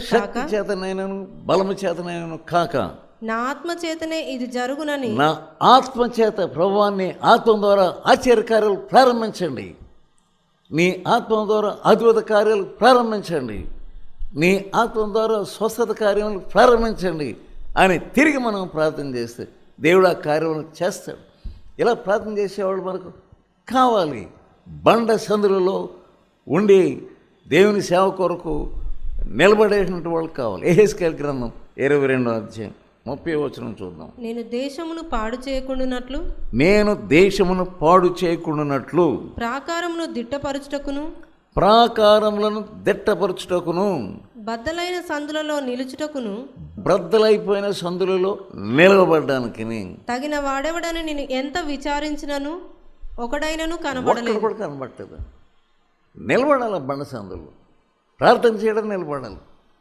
శక్తి చేతనైనను బలము చేతనైనను కాక నా ఆత్మ చేతనే ఇది జరుగునని నా ఆత్మ చేత ప్రభువాన్ని ఆత్మ ద్వారా ఆశ్చర్యకార్యాలు ప్రారంభించండి. నీ ఆత్మ ద్వారా అద్భుత కార్యాలు ప్రారంభించండి. నీ ఆత్మ ద్వారా స్వస్థత కార్యాలు ప్రారంభించండి అని తిరిగి మనం ప్రార్థన చేస్తే దేవుడు ఆ కార్యములు చేస్తాడు. ఇలా ప్రార్థన చేసేవాళ్ళు మనకు కావాలి. బండ సందులలో ఉండి దేవుని సేవ కొరకు నిలబడేటువంటి వాళ్ళు కావాలి. ఏహెస్కేల్ గ్రంథం ఇరవై రెండో అధ్యాయం ముప్పై వచనం చూద్దాం. నేను దేశమును పాడు చేయకుండానట్లు? నేను దేశమును పాడు చేయకుండానట్లు. ప్రాకారమును దిట్టపరచుటకును? ప్రాకారములను దిట్టపరచుటకును. బద్దలైన సందులలో నిలుచుటకును? బ్రద్దలైపోయిన సందులలో నిలవబడ్డానికి తగిన వాడెవడని నేను ఎంత విచారించినను? ఒకడైనను కనబడలేదు. కనబట్టదు నిలబడాలి బండ సందులు. ప్రార్థన చేయడం నిలబడాలి.